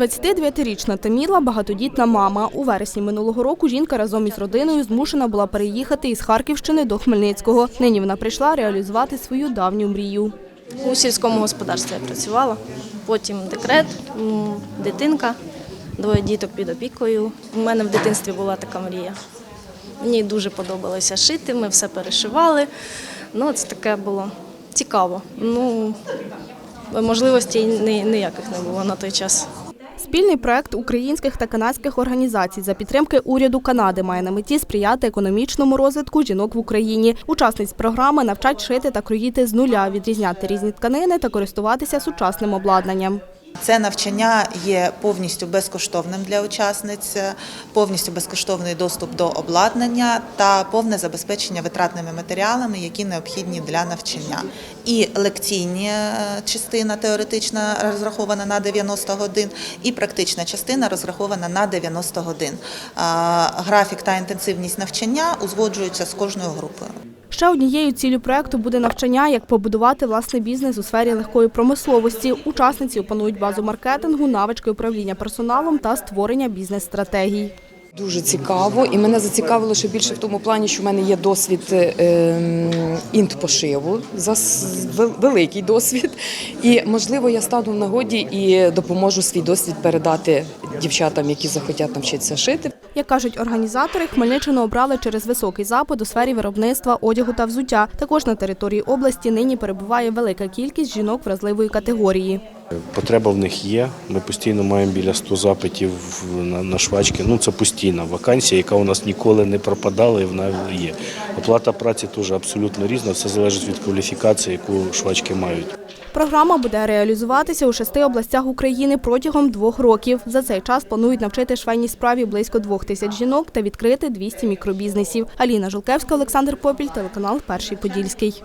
29-річна Таміла – багатодітна мама. У вересні минулого року жінка разом із родиною змушена була переїхати із Харківщини до Хмельницького. Нині вона прийшла реалізувати свою давню мрію. У сільському господарстві я працювала, потім декрет, дитинка, двоє діток під опікою. У мене в дитинстві була така мрія. Мені дуже подобалося шити, ми все перешивали. Ну, це таке було цікаво. Ну, можливостей ніяких не було на той час. Спільний проект українських та канадських організацій за підтримки уряду Канади має на меті сприяти економічному розвитку жінок в Україні. Учасниць програми навчать шити та кроїти з нуля, відрізняти різні тканини та користуватися сучасним обладнанням. Це навчання є повністю безкоштовним для учасниць, повністю безкоштовний доступ до обладнання та повне забезпечення витратними матеріалами, які необхідні для навчання. І лекційні е, частина теоретична розрахована на 90 годин, і практична частина розрахована на 90 годин. Графік та інтенсивність навчання узгоджуються з кожною групою. Ще однією ціллю проекту буде навчання, як побудувати власний бізнес у сфері легкої промисловості. Учасниці опанують базу маркетингу, навички управління персоналом та створення бізнес-стратегій. Дуже цікаво, і мене зацікавило ще більше в тому плані, що в мене є досвід е, інт-пошиву, великий досвід. І можливо, я стану в нагоді і допоможу свій досвід передати дівчатам, які захотять навчитися шити. Як кажуть організатори, Хмельниччину обрали через високий запит у сфері виробництва одягу та взуття. Також на території області нині перебуває велика кількість жінок вразливої категорії. Потреба в них є. Ми постійно маємо біля 100 запитів на, швачки. Ну це постійна вакансія, яка у нас ніколи не пропадала і вона є. Оплата праці теж абсолютно різна. Все залежить від кваліфікації, яку швачки мають. Програма буде реалізуватися у шести областях України протягом двох років. За цей час планують навчити швейній справі близько двох тисяч жінок та відкрити 200 мікробізнесів. Аліна Жулкевська, Олександр Попіль, телеканал Перший Подільський.